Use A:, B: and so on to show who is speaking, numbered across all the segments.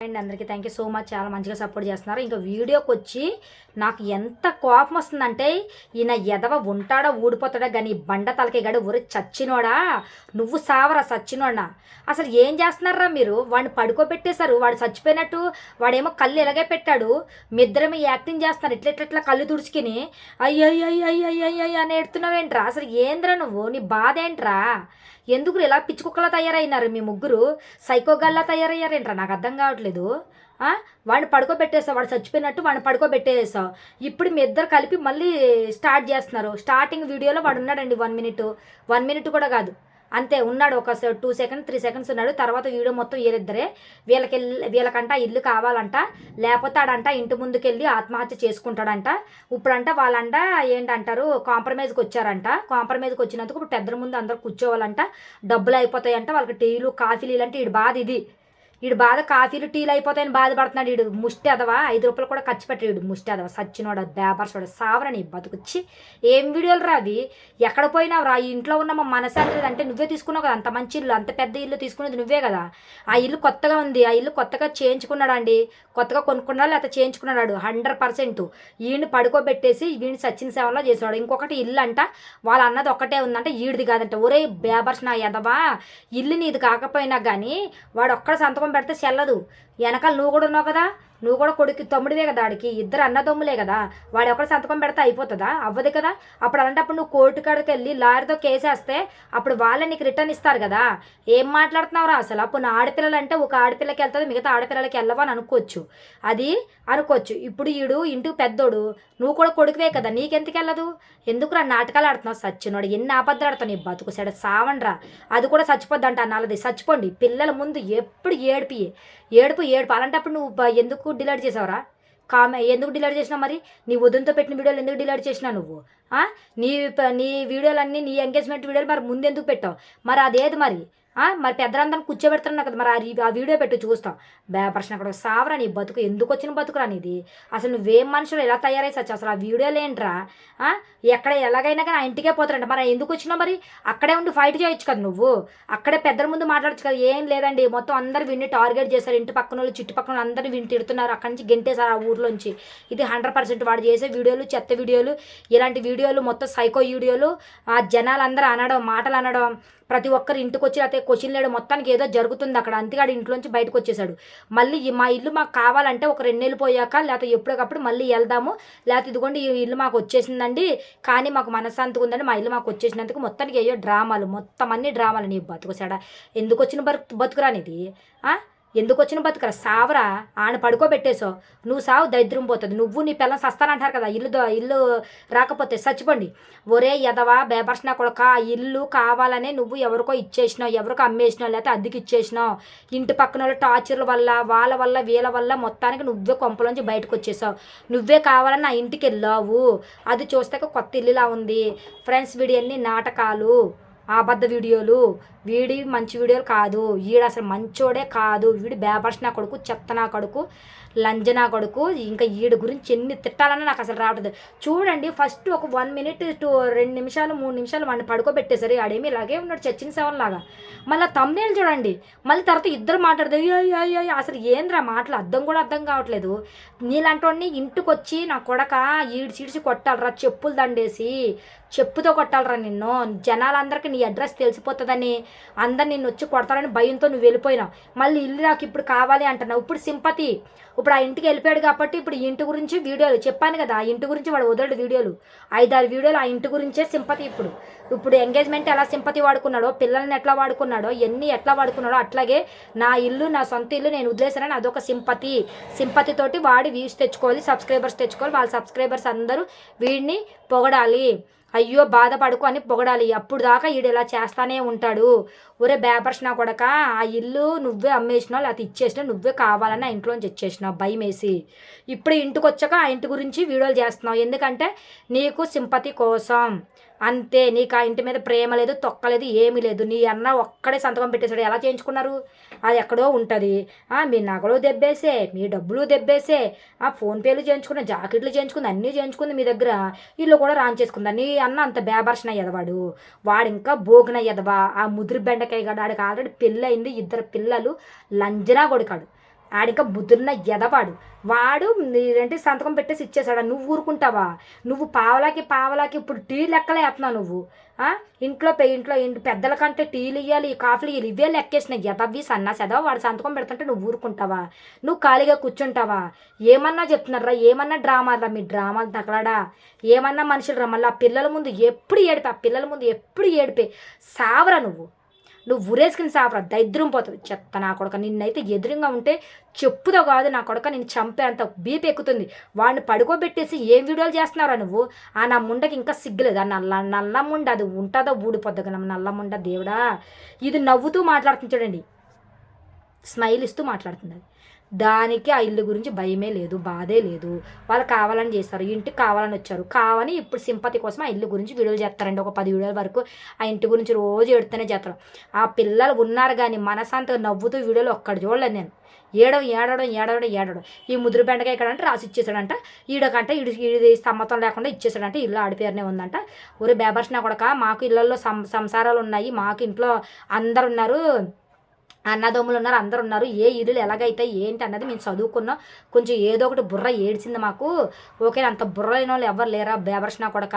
A: And అందరికీ thank you so much చాలా మంచిగా సపోర్ట్ చేస్తున్నారు. ఇంకా వీడియోకి వచ్చి నాకు ఎంత కోపం వస్తుందంటే ఈయన ఎదవ ఉంటాడా ఊడిపోతాడా కానీ బండ తలకే గడు ఊరి చచ్చినోడా? నువ్వు సావరా చచ్చినోడా అసలు ఏం చేస్తున్నారా మీరు? వాడిని పడుకోబెట్టేశారు వాడు చచ్చిపోయినట్టు వాడేమో కళ్ళు ఇలాగే పెట్టాడు. మీ ఇద్దరేమో యాక్టింగ్ చేస్తున్నారు ఇట్లా ఇట్లా ఇట్లా కళ్ళు తుడుచుకుని అయ్యయ్యయ్యయ్యయ్యయ్య అని ఎడుతున్నావేంట్రా అసలు ఏంద్రా నువ్వు నీ బాధ ఏంట్రా ఎందుకు ఇలా పిచ్చుకుక్కలా తయారైనారు మీ ముగ్గురు సైకోగల్లా తయారయ్యారేంట్రా నాకు అర్థం కావట్లేదు ఆ? వాడిని పడుకోబెట్టేసావు వాడు చచ్చిపోయినట్టు వాడిని పడుకోబెట్టేసావు. ఇప్పుడు మీ ఇద్దరు కలిపి మళ్ళీ స్టార్ట్ చేస్తున్నారు. స్టార్టింగ్ వీడియోలో వాడు ఉన్నాడండి వన్ మినిట్. వన్ మినిట్ కూడా కాదు. అంతే ఉన్నాడు ఒక టూ సెకండ్ త్రీ సెకండ్స్ ఉన్నాడు. తర్వాత వీడియో మొత్తం వీళ్ళిద్దరే. వీళ్ళకి వీళ్ళకంట ఇల్లు కావాలంట. లేకపోతాడంట ఇంటి ముందుకెళ్ళి ఆత్మహత్య చేసుకుంటాడంట. ఇప్పుడంట వాళ్ళంట ఏంటంటారు కాంప్రమైజ్కి వచ్చారంట. కాంప్రమైజ్కి వచ్చినందుకు ఇప్పుడు పెద్దల ముందు అందరూ కూర్చోవాలంట. డబ్బులు అయిపోతాయంట. వాళ్ళకి టీలు కాఫీలు ఇలాంటి వీడి బాధ ఇది. వీడు బాధ కాఫీలు టీలు అయిపోతాయని బాధపడుతున్నాడు. వీడు ముష్టి అదవా? ఐదు రూపాయలు కూడా ఖర్చు పెట్టాడు ముష్టి అదవా. సచ్చినోడ బేబర్సోడ సావరని బతుకుచ్చి ఏం వీడియోలు రా అవి? ఎక్కడ పోయినావు రా? ఈ ఇంట్లో ఉన్న మా మనశాంతి అంటే నువ్వే తీసుకున్నావు కదా. అంత మంచి ఇల్లు అంత పెద్ద ఇల్లు తీసుకునేది నువ్వే కదా. ఆ ఇల్లు కొత్తగా ఉంది. ఆ ఇల్లు కొత్తగా చేయించుకున్నాడు అండి? కొత్తగా కొనుక్కున్నాడు లేకపోతే చేయించుకున్నాడు హండ్రెడ్ పర్సెంట్. ఈయన పడుకోబెట్టేసి వీడిని సచిన్ సేవలో చేసాడు ఇంకొకటి ఇల్లు అంట వాళ్ళ అన్నది ఒక్కటే ఉందంట. ఈడిది కాదంట. ఒరే బేబర్స్ నా ఎదవా ఇల్లు నీది కాకపోయినా కానీ వాడు ఒక్కడ సంతకం పెడితే చెల్లదు వెనకాల నువ్వు కూడా ఉన్నావు కదా? నువ్వు కూడా కొడుకు తమ్ముడివే కదా ఆడికి. ఇద్దరు అన్నదమ్ములే కదా. వాడు ఒకటి సంతకం పెడితే అయిపోతుందా? అవ్వదు కదా. అప్పుడు అలాంటప్పుడు నువ్వు కోర్టు కాడికి వెళ్ళి లారీతో కేసేస్తే అప్పుడు వాళ్ళే నీకు రిటర్న్ ఇస్తారు కదా. ఏం మాట్లాడుతున్నావురా అసలు? అప్పుడు నా ఆడపిల్లలు అంటే ఒక ఆడపిల్లకి వెళ్తుంది మిగతా ఆడపిల్లలకి వెళ్ళవా అని అనుకోవచ్చు. అది అనుకోవచ్చు. ఇప్పుడు ఈడు ఇంటికి పెద్దోడు. నువ్వు కూడా కొడుకువే కదా. నీకెందుకు వెళ్ళదు? ఎందుకు రా నాటకాలు ఆడుతున్నావు? సచ్చినోడు. ఎన్ని ఆపద్దలు ఆడుతావు నీ బతుకు సడ? సావండ్రా. అది కూడా చచ్చిపోద్దంట నల్లది చచ్చిపోండి. పిల్లల ముందు ఎప్పుడు ఏడిపి ఏడుపు ఏడుపు. అలాంటప్పుడు నువ్వు ఎందుకు డిలీట్ చేసావురా? కామె ఎందుకు డిలీట్ చేసినావు మరి? నీ వదంతో పెట్టిన వీడియోలు ఎందుకు డిలీట్ చేసినావు నువ్వు? నీ ప- నీ వీడియోలన్నీ నీ ఎంగేజ్మెంట్ వీడియోలు మరి ముందు ఎందుకు పెట్టావు? మరి అదేది మరి? మరి పెద్దలందరం కూర్చోబెడుతున్నావు కదా మరి ఆ ఆ వీడియో పెట్టి చూస్తాం. బే ప్రశ్న అక్కడ సావరా నీ బతుకు ఎందుకు వచ్చిన బతుకురా నీది? అసలు నువ్వేం మనుషులు ఎలా తయారై సచ్చు అసలు ఆ వీడియోలు ఏంట్రా? ఎక్కడ ఎలాగైనా కానీ ఆ ఇంటికే పోతారంట. మరి ఎందుకు వచ్చినావు మరి? అక్కడే ఉండి ఫైట్ చేయొచ్చు కదా నువ్వు. అక్కడే పెద్దల ముందు మాట్లాడచ్చు కదా. ఏం లేదండి. మొత్తం అందరు విని టార్గెట్ చేశారు. ఇంటి పక్కన వాళ్ళు చుట్టుపక్కన అందరూ విని తిడుతున్నారు. అక్కడి నుంచి గెంటేశారు ఆ ఊర్లోంచి. ఇది హండ్రెడ్ పర్సెంట్ వాడు చేసే వీడియోలు చెత్త వీడియోలు ఇలాంటి వీడియోలు మొత్తం సైకో వీడియోలు. ఆ జనాలందరూ అనడం మాటలు అనడం ప్రతి ఒక్కరు ఇంటికి వచ్చి అయితే క్వశ్చన్ లేడు మొత్తానికి ఏదో జరుగుతుంది అక్కడ. అంతేగాడు ఇంట్లోంచి బయటకు వచ్చేసాడు. మళ్ళీ మా ఇల్లు మాకు కావాలంటే ఒక రెండు నెలలు పోయాక లేకపోతే ఎప్పటికప్పుడు మళ్ళీ వెళ్దాము. లేకపోతే ఇదిగోండి ఈ ఇల్లు మాకు వచ్చేసిందండి. కానీ మాకు మనశ్శాంతిగా ఉందండి. మా ఇల్లు మాకు వచ్చేసినందుకు మొత్తానికి అయ్యో డ్రామాలు. మొత్తం అన్ని డ్రామాలు నీ బతుకు ఎందుకు వచ్చిన బతుకు బతుకురా నీది ఆ? ఎందుకు వచ్చిన బతుకరా? సావరా ఆయన పడుకోబెట్టేసో. నువ్వు సావు దరిద్రం పోతుంది. నువ్వు నీ పిల్లలు సస్తానంటారు కదా ఇల్లు ఇల్లు రాకపోతే చచ్చిపోండి. ఒరే ఎదవా బేబర్స్నా కొడక ఇల్లు కావాలనే నువ్వు ఎవరికో ఇచ్చేసినావు ఎవరికో అమ్మేసినావు లేకపోతే అద్దెకి ఇచ్చేసినావు. ఇంటి పక్కన వాళ్ళ టార్చర్ల వల్ల వాళ్ళ వల్ల వీళ్ళ వల్ల మొత్తానికి నువ్వే కొంపలోంచి బయటకు వచ్చేసావు. నువ్వే కావాలని నా ఇంటికి వెళ్ళావు. అది చూస్తే కొత్త ఇల్లులా ఉంది. ఫ్రెండ్స్ వీడియన్ని నాటకాలు. అబద్ధ వీడియోలు. వీడి మంచి వీడియోలు కాదు. వీడు అసలు మంచోడే కాదు. వీడు బేపర్స్ నా కొడుకు చెత్త నా కొడుకు. లంజనా కొడుకు ఇంకా వీడి గురించి ఎన్ని తిట్టాలన్నా నాకు అసలు రావట్లేదు. చూడండి ఫస్ట్ ఒక వన్ మినిట్ టూ రెండు నిమిషాలు మూడు నిమిషాలు వాడిని పడుకోబెట్టేసరి ఆడేమి ఇలాగే ఉన్నాడు చచ్చిన సెవెన్ లాగా మళ్ళీ తమ్నేలు చూడండి మళ్ళీ తర్వాత ఇద్దరు మాట్లాడదు అయ్యో అసలు ఏంద్రా మాటలు అర్థం కూడా అర్థం కావట్లేదు నీలాంటి వాడిని ఇంటికి వచ్చి నా కొడక ఈడ్చి కొట్టాలరా చెప్పులు దండేసి చెప్పుతో కొట్టాలరా నిన్ను జనాలందరికీ నీ అడ్రస్ తెలిసిపోతుందని అందరు నిన్ను వచ్చి కొడతారని భయంతో నువ్వు వెళ్ళిపోయినావు మళ్ళీ ఇల్లు నాకు ఇప్పుడు కావాలి అంటున్నావు ఇప్పుడు సింపతి ఇప్పుడు ఆ ఇంటికి వెళ్ళిపోయాడు కాబట్టి ఇప్పుడు ఈ ఇంటి గురించి వీడియోలు చెప్పాను కదా ఆ ఇంటి గురించి వాడు వదలడు వీడియోలు. ఐదారు వీడియోలు ఆ ఇంటి గురించే సింపతి ఇప్పుడు. ఇప్పుడు ఎంగేజ్మెంట్ ఎలా సింపతి వాడుకున్నాడో పిల్లల్ని ఎట్లా వాడుకున్నాడో ఎన్ని ఎట్లా వాడుకున్నాడో అట్లాగే నా ఇల్లు నా సొంత ఇల్లు నేను వదిలేసానని అదొక సింపతి. సింపతితోటి వాడి వ్యూస్ తెచ్చుకోవాలి సబ్స్క్రైబర్స్ తెచ్చుకోవాలి వాళ్ళ సబ్స్క్రైబర్స్ అందరూ వీడిని పొగడాలి. అయ్యో బాధపడుకు అని పొగడాలి. అప్పుడు దాకా ఈడు ఇలా చేస్తానే ఉంటాడు. ఒరే బేపర్స్ నా కొడక ఆ ఇల్లు నువ్వే అమ్మేసినావు లేకపోతే ఇచ్చేసినా నువ్వే కావాలని ఆ ఇంట్లోంచి ఇచ్చేసినావు భయం వేసి ఇప్పుడు ఇంటికి వచ్చాక ఆ ఇంటి గురించి వీడియోలు చేస్తున్నావు. ఎందుకంటే నీకు సింపతి కోసం. అంతే నీకు ఆ ఇంటి మీద ప్రేమ లేదు తొక్కలేదు ఏమీ లేదు. నీ అన్న ఒక్కడే సంతకం పెట్టేశాడు. ఎలా చేయించుకున్నారు? అది ఎక్కడో ఉంటుంది. మీ నగలు దెబ్బేసే మీ డబ్బులు దెబ్బేసే ఆ ఫోన్పేలు చేయించుకున్న జాకెట్లు చేయించుకుంది అన్నీ చేయించుకుంది మీ దగ్గర. ఇల్లు కూడా రాన్ చేసుకుందా నీ అన్న అంత బేబర్షన్ అయ్యదవాడు వాడు ఇంకా బోగిన ఎదవా? ఆ ముదిరి బెండకాయ గడు ఆడికి ఆల్రెడీ పెళ్ళి అయింది ఇద్దరు పిల్లలు లంజనా కొడుకాడు. ఆడింకా బుద్ధున్న ఎదవాడు. వాడు ఏంటి సంతకం పెట్టేసి ఇచ్చేసాడు నువ్వు ఊరుకుంటావా? నువ్వు పావలాకి పావలాకి ఇప్పుడు టీ లెక్కలే వేస్తున్నావు నువ్వు. ఇంట్లో ఇంట్లో ఇంటి పెద్దల కంటే టీలు ఇవ్వాలి కాఫీలు ఇవ్వాలి ఇవే లెక్కేసిన. ఎదవ్వి సన్నాసి ఎదవ వాడు సంతకం పెడుతుంటే నువ్వు ఊరుకుంటావా? నువ్వు ఖాళీగా కూర్చుంటావా? ఏమన్నా చెప్తున్నారా ఏమన్నా డ్రామారా మీ డ్రామాలు తగలడా? ఏమన్నా మనుషులు రా మళ్ళీ ఆ పిల్లల ముందు ఎప్పుడు ఏడిపే? ఆ పిల్లల ముందు ఎప్పుడు ఏడిపే? సావరా నువ్వు. నువ్వు ఉరేసుకుని సావరా దరిద్రం పోతుంది. చెత్త నా కొడక నిన్నైతే ఎదురుగా ఉంటే చెప్పుతో కాదు నా కొడక నేను చంపేంత బీపీ ఎక్కుతుంది. వాడిని పడుకోబెట్టేసి ఏం వీడియోలు చేస్తున్నావురా నువ్వు? ఆ నా ముండకి ఇంకా సిగ్గులేదు. ఆ నల్ల నల్ల ముండ అది ఉంటుందో ఊడిపోద్దు నల్ల ముండ దేవుడా ఇది నవ్వుతూ మాట్లాడుతుంది చూడండి స్మైల్ ఇస్తూ మాట్లాడుతుంది అది దానికి ఆ ఇల్లు గురించి భయమే లేదు బాధే లేదు. వాళ్ళు కావాలని చేస్తారు ఇంటికి కావాలని వచ్చారు. కావని ఇప్పుడు సింపతి కోసం ఆ ఇల్లు గురించి వీడియోలు చేస్తారండి. ఒక పది వీడియోల వరకు ఆ ఇంటి గురించి రోజు ఎడుతూనే చేస్తారు. ఆ పిల్లలు ఉన్నారు కానీ మనశాంతిగా నవ్వుతూ వీడియోలు ఒక్కడ చూడలేదు నేను. ఏడవ ఏడవడం ఏడవడం ఏడవడం. ఈ ముదురు బెండకాయ ఇక్కడ అంటే రాసి ఇచ్చేసాడంట. ఈడకంటే ఈడు ఈడి సమ్మతం లేకుండా ఇచ్చేసాడంట. ఇల్లు ఆడిపేరునే ఉందంట. ఊరే బేబర్స్నా కొడక మాకు ఇళ్ళల్లో సం సంసారాలు ఉన్నాయి. మాకు ఇంట్లో అందరు ఉన్నారు. అన్నదమ్ములు ఉన్నారు అందరు ఉన్నారు ఏ ఇల్లులు ఎలాగైతే ఏంటి అన్నది మేము చదువుకున్నాం. కొంచెం ఏదో ఒకటి బుర్ర ఏడ్చింది మాకు. ఓకే అంత బుర్ర లేని వాళ్ళు ఎవరు లేరా? బేబర్షనా కొడక.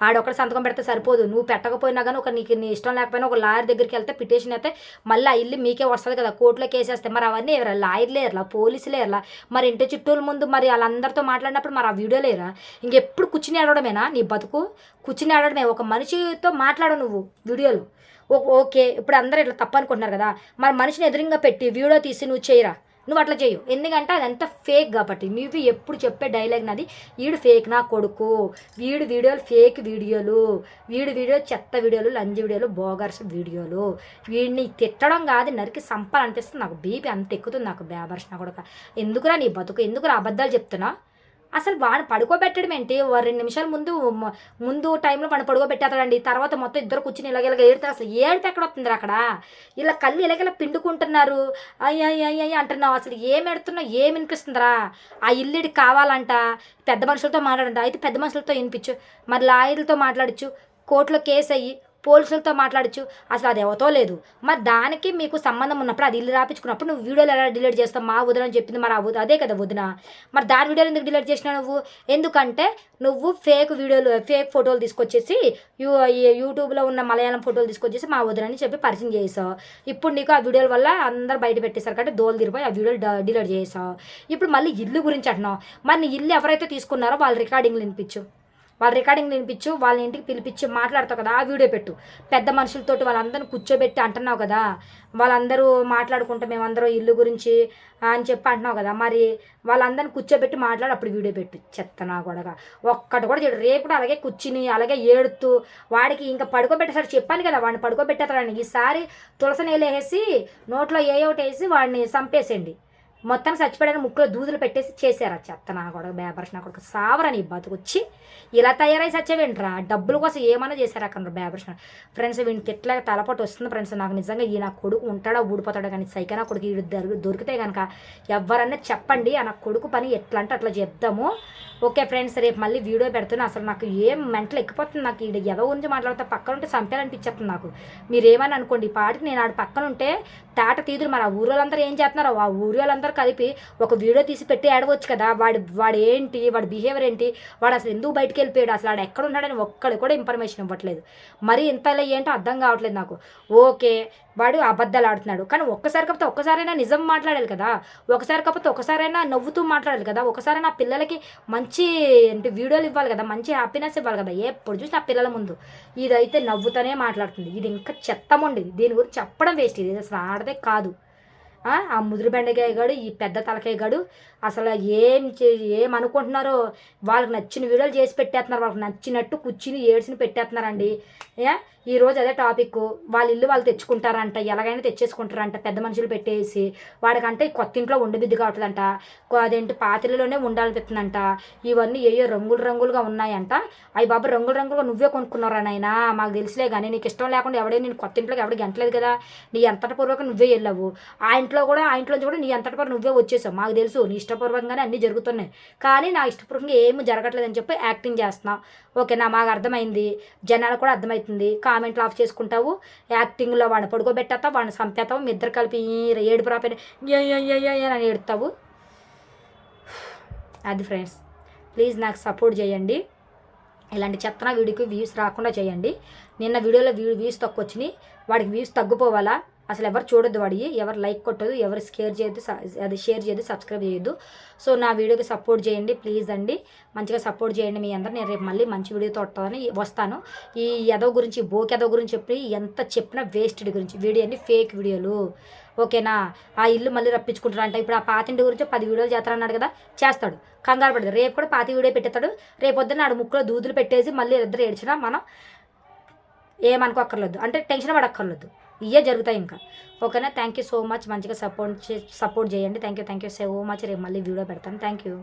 A: ఆడొక్కడ సంతకం పెడితే సరిపోదు. నువ్వు పెట్టకపోయినా కానీ ఒక నీకు నీ ఇష్టం లేకపోయినా ఒక లాయర్ దగ్గరికి వెళ్తే పిటిషన్ అయితే మళ్ళీ ఆ ఇల్లు మీకే వస్తుంది కదా. కోర్టులో కేసేస్తే మరి అవన్నీ ఎవరా? లాయర్లు లేరులా? పోలీసులు లేరులా? మరి ఇంటి చుట్టూల ముందు మరి వాళ్ళందరితో మాట్లాడినప్పుడు మరి ఆ వీడియో లేరా? ఇంకెప్పుడు కూర్చుని ఆడడమేనా నీ బతుకు? కూర్చుని ఆడడమే ఒక మనిషితో మాట్లాడు నువ్వు వీడియోలు. ఓకే ఇప్పుడు అందరూ ఇట్లా తప్పనుకుంటున్నారు కదా. మరి మనిషిని ఎదురుగా పెట్టి వీడియో తీసి నువ్వు చేయరా? నువ్వు అట్లా చేయు. ఎందుకంటే అదంతా ఫేక్ కాబట్టి. నువ్వు ఎప్పుడు చెప్పే డైలాగ్ నాది వీడు ఫేక్ నా కొడుకు వీడు వీడియోలు ఫేక్ వీడియోలు వీడు వీడియో చెత్త వీడియోలు లంజ్ వీడియోలు బోగర్స్ వీడియోలు. వీడిని తిట్టడం కాదు నరికి సంపాలనిపిస్తుంది నాకు బీపీ అంత ఎక్కుతుంది నాకు బేబర్స్ నా కొడుక. ఎందుకురా నీ బతుకు? ఎందుకురా అబద్ధాలు చెప్తున్నా? అసలు వాడు పడుకోబెట్టడం ఏంటి? ఓ రెండు నిమిషాల ముందు ముందు టైంలో వాడిని పడుకోబెట్టేస్తాడండి. తర్వాత మొత్తం ఇద్దరు కూర్చుని ఇలాగ ఇలాగ ఏడుతారు అసలు ఏడితే ఎక్కడ వస్తుంది అక్కడ? ఇలా కళ్ళు ఇలాగ పిండుకుంటున్నారు. అయ్య అయ్య అంటున్నావు. అసలు ఏం ఎడుతున్నావు ఏం వినిపిస్తుందిరా? ఆ ఇల్లుడికి కావాలంట. పెద్ద మనుషులతో మాట్లాడంట. అయితే పెద్ద మనుషులతో వినిపించు? మరి లాయర్లతో మాట్లాడచ్చు. కోర్టులో కేసు అయ్యి పోలీసులతో మాట్లాడచ్చు. అసలు అది ఎవతో లేదు. మరి దానికి మీకు సంబంధం ఉన్నప్పుడు అది ఇల్లు రాపించుకున్నప్పుడు నువ్వు వీడియోలు ఎలా డిలీట్ చేస్తావు? మా వదిన అని చెప్పింది మరి ఆ వదిన. అదే కదా వదిన. మరి దాని వీడియోలు ఎందుకు డిలీట్ చేసినావు నువ్వు? ఎందుకంటే నువ్వు ఫేక్ వీడియోలు ఫేక్ ఫోటోలు తీసుకొచ్చేసి యూ యూట్యూబ్లో ఉన్న మలయాళం ఫోటోలు తీసుకొచ్చేసి మా వదినని చెప్పి పరిచయం చేసావు. ఇప్పుడు నీకు ఆ వీడియోల వల్ల అందరు బయట పెట్టేశారు కాబట్టి దోలు తిరిపోయి ఆ వీడియోలు డిలీట్ చేసావు. ఇప్పుడు మళ్ళీ ఇల్లు గురించి అంటున్నావు. మరి నీ ఇల్లు ఎవరైతే తీసుకున్నారో వాళ్ళ రికార్డింగ్లు వినిపించు. వాళ్ళ రికార్డింగ్ వినిపించు వాళ్ళ ఇంటికి పిలిపించి మాట్లాడతావు కదా ఆ వీడియో పెట్టు. పెద్ద మనుషులతోటి వాళ్ళందరిని కూర్చోబెట్టి అంటున్నావు కదా వాళ్ళందరూ మాట్లాడుకుంటా మేమందరం ఇల్లు గురించి అని చెప్పి అంటున్నావు కదా మరి వాళ్ళందరిని కూర్చోబెట్టి మాట్లాడు అప్పుడు వీడియో పెట్టు. చెత్తనా కూడా ఒక్కటి కూడా చెడు రేపు కూడా అలాగే కూర్చుని అలాగే ఏడుతూ వాడికి ఇంకా పడుకోబెట్టేసాడు చెప్పాను కదా వాడిని పడుకోబెట్టేస్తాడని ఈసారి తులసి నీళ్ళు వేసి నోట్లో ఏ ఒకటి వేసి వాడిని చంపేసేయండి. మొత్తం చచ్చిపోయాడని ముక్కులో దూదులు పెట్టేసి చేశారు ఆ చెత్త నా కొడుకు బేబర్స్ నా కొడుకు. సావరా నీ బతుకొచ్చి. ఇలా తయారై చచ్చేవేంట్రా? డబ్బుల కోసం ఏమన్నా చేశారు అక్కడ బేబర్స్ ఫ్రెండ్స్ వీడిని ఎట్లా తలపట్టు వస్తుంది ఫ్రెండ్స్? నాకు నిజంగా ఈ నా కొడుకు ఉంటాడో ఊడిపోతాడో కానీ సైకినా కొడుకు ఈ దొరికితే కనుక ఎవరన్నా చెప్పండి ఆ నా కొడుకు పని ఎట్లా అంటే అట్లా చెప్దాము. ఓకే ఫ్రెండ్స్ రేపు మళ్ళీ వీడియో పెడుతున్నా. అసలు నాకు ఏం మెంటలు ఎక్కిపోతుంది నాకు ఈడ ఎవ గురించి మాట్లాడితే? పక్కన ఉంటే చంపాలనిపించేస్తుంది నాకు. మీరేమని అనుకోండి పాటికి నేను ఆడ పక్కన ఉంటే తాట తీదురు మరి ఆ ఊరి వాళ్ళందరూ ఏం చేస్తున్నారో? ఆ ఊరి వాళ్ళందరూ కలిపి ఒక వీడియో తీసి పెట్టి ఆడవచ్చు కదా. వాడి వాడు ఏంటి? వాడి బిహేవియర్ ఏంటి? వాడు అసలు ఎందుకు బయటికి వెళ్ళిపోయాడు? అసలు వాడు ఎక్కడ ఉన్నాడని ఒక్కడు కూడా ఇన్ఫర్మేషన్ ఇవ్వట్లేదు. మరి ఇంతలో ఏంటో అర్థం కావట్లేదు నాకు. ఓకే వాడు అబద్ధాలు ఆడుతున్నాడు కానీ ఒక్కసారి కాకపోతే ఒక్కసారైనా నిజం మాట్లాడాలి కదా. ఒకసారి కాకపోతే ఒకసారైనా నవ్వుతూ మాట్లాడాలి కదా. ఒకసారైనా ఆ పిల్లలకి మంచి అంటే వీడియోలు ఇవ్వాలి కదా. మంచి హ్యాపీనెస్ ఇవ్వాలి కదా. ఎప్పుడు చూసి నా పిల్లల ముందు. ఇదైతే నవ్వుతూనే మాట్లాడుతుంది. ఇది ఇంకా చెత్తమండి దీని గురించి చెప్పడం వేస్ట్ ఇది. అసలు ఆడదే కాదు. ఆ ఆ ముదురు బెండకాయ గడు ఈ పెద్ద తలకాయ గడు అసలు ఏం చే ఏం అనుకుంటున్నారో వాళ్ళకి నచ్చిన వీడియోలు చేసి పెట్టేస్తున్నారు. వాళ్ళకి నచ్చినట్టు కూర్చుని ఏడ్చిని పెట్టేస్తున్నారండి. ఈరోజు ఈ రోజు అదే టాపిక్ వాళ్ళ ఇల్లు వాళ్ళు తెచ్చుకుంటారంట ఎలాగైనా తెచ్చేసుకుంటారంట పెద్ద మనుషులు పెట్టేసి. వాడికంటే కొత్త ఇంట్లో ఉండబుద్ధి కావట్లేదంట. కొ- అదేంటి పాత్రలోనే ఉండాలనిపిస్తుందంట ఇవన్నీ ఏయో రంగులు రంగులుగా ఉన్నాయంట. అవి బాబు రంగులు రంగులుగా నువ్వే కొనుక్కున్నారా నాయనా? మాకు తెలిసిలే కానీ నీకు ఇష్టం లేకుండా ఎవడే నేను కొత్త ఇంట్లోకి ఎవడికి గంటలేదు కదా. నీ ఎంతటి నువ్వే వెళ్ళావు. ఆ ఇంట్లో కూడా ఆ ఇంట్లో కూడా నీ అంతటి నువ్వే వచ్చేసావు. మాకు తెలుసు నీ ఇష్టపూర్వకంగానే అన్నీ జరుగుతున్నాయి. కానీ నా ఇష్టపూర్వకంగా ఏమి జరగట్లేదని చెప్పి యాక్టింగ్ చేస్తున్నావు. ఓకేనా? మాకు అర్థమైంది. జనాలకు కూడా అర్థమవుతుంది కామెంట్లు ఆఫ్ చేసుకుంటావు. యాక్టింగ్లో వాడిని పడుకోబెట్టేస్తావు వాడిని చంపేస్తావు మీ ఇద్దరు కలిపి ఏడు ఏడుపు ఏ అని ఏడుతావు. అది ఫ్రెండ్స్ ప్లీజ్ నాకు సపోర్ట్ చేయండి. ఇలాంటి చెత్తన వీడియోకి వ్యూస్ రాకుండా చేయండి. నిన్న వీడియోలో వ్యూ వ్యూస్ తక్కువ వచ్చినాయి వాడికి వ్యూస్ తగ్గిపోవాలా? అసలు ఎవరు చూడొద్దు వాడి ఎవరు లైక్ కొట్టదు ఎవరు షేర్ చేయొద్దు స- అది షేర్ చేయొద్దు సబ్స్క్రైబ్ చేయొద్దు. సో నా వీడియోకి సపోర్ట్ చేయండి ప్లీజ్ అండి. మంచిగా సపోర్ట్ చేయండి మీ అందరు నేను రేపు మళ్ళీ మంచి వీడియోతో వస్తాను వస్తాను. ఈ ఎదవ గురించి బోక్ ఎదవ గురించి చెప్పి ఎంత చెప్పినా వేస్టెడ్ గురించి వీడియో అండి ఫేక్ వీడియోలు. ఓకేనా? ఆ ఇల్లు మళ్ళీ రప్పించుకుంటారు అంటే. ఇప్పుడు ఆ పాతింటి గురించి పది వీడియోలు చేస్తారన్నాడు కదా చేస్తాడు. కంగారు పడదు. రేపు కూడా పాతి వీడియో పెట్టేస్తాడు. రేపు పొద్దున్న నాడు ముక్కులో దూదులు పెట్టేసి మళ్ళీ ఇద్దరు ఏడ్చినా మనం ఏమనుకోక్కర్లేదు. అంటే టెన్షన్ పడక్కర్లేదు. ఇవే జరుగుతాయి ఇంకా. ఓకేనా? థ్యాంక్ యూ సో మచ్ మంచిగా సపోర్ట్ సపోర్ట్ చేయండి. Thank you thank you so much రేపు మళ్ళీ వీడియో పెడతాను థ్యాంక్ యూ